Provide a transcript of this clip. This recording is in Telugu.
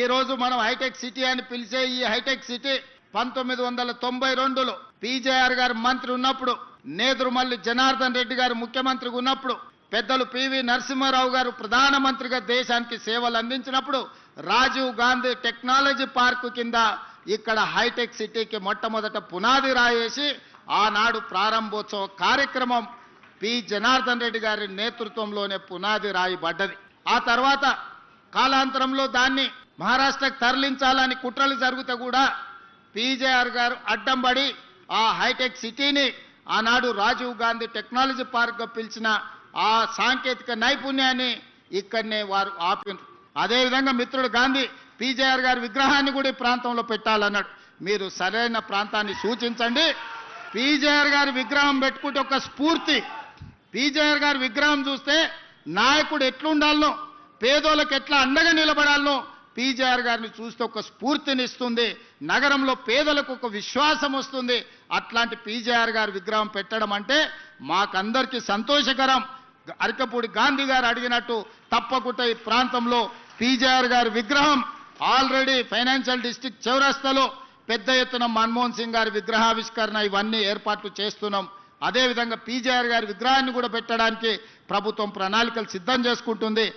ఈరోజు మనం హైటెక్ సిటీ అని పిలిచే ఈ హైటెక్ సిటీ పంతొమ్మిది వందల తొంభై రెండులో పీజేఆర్ గారు మంత్రి ఉన్నప్పుడు నేదురుమల్లి జనార్దన్ రెడ్డి గారు ముఖ్యమంత్రిగా ఉన్నప్పుడు పెద్దలు పివి నరసింహారావు గారు ప్రధానమంత్రిగా దేశానికి సేవలు అందించినప్పుడు రాజీవ్ గాంధీ టెక్నాలజీ పార్కు కింద ఇక్కడ హైటెక్ సిటీకి మొట్టమొదట పునాది రాయేసి ఆనాడు ప్రారంభోత్సవ కార్యక్రమం పి జనార్దన్ రెడ్డి గారి నేతృత్వంలోనే పునాది రాయబడ్డది. ఆ తర్వాత కాలాంతరంలో దాన్ని మహారాష్ట్రకు తరలించాలని కుట్రలు జరిగితే కూడా పీజేఆర్ గారు అడ్డంబడి ఆ హైటెక్ సిటీని ఆనాడు రాజీవ్ గాంధీ టెక్నాలజీ పార్క్గా పిలిచిన ఆ సాంకేతిక నైపుణ్యాన్ని ఇక్కడనే వారు ఆపినారు. అదేవిధంగా మిత్రుడు గాంధీ పీజేఆర్ గారి విగ్రహాన్ని కూడా ఈ ప్రాంతంలో పెట్టాలన్నాడు. మీరు సరైన ప్రాంతాన్ని సూచించండి. పీజేఆర్ గారి విగ్రహం పెట్టుకుంటే ఒక స్ఫూర్తి. పీజేఆర్ గారి విగ్రహం చూస్తే నాయకుడు ఎట్లుండాలనో పేదోళ్ళకి ఎట్లా అండగా నిలబడాలనో పీజీఆర్ గారిని చూస్తే ఒక స్ఫూర్తినిస్తుంది. నగరంలో పేదలకు ఒక విశ్వాసం వస్తుంది. అట్లాంటి పీజీఆర్ గారి విగ్రహం పెట్టడం అంటే మాకందరికీ సంతోషకరం. అరకపూడి గాంధీ గారు అడిగినట్టు తప్పకుండా ఈ ప్రాంతంలో పీజేఆర్ గారి విగ్రహం ఆల్రెడీ ఫైనాన్షియల్ డిస్టిక్ చౌరస్తలో పెద్ద ఎత్తున మన్మోహన్ సింగ్ గారి విగ్రహావిష్కరణ ఇవన్నీ ఏర్పాట్లు చేస్తున్నాం. అదేవిధంగా పీజేఆర్ గారి విగ్రహాన్ని కూడా పెట్టడానికి ప్రభుత్వం ప్రణాళికలు సిద్ధం చేసుకుంటుంది.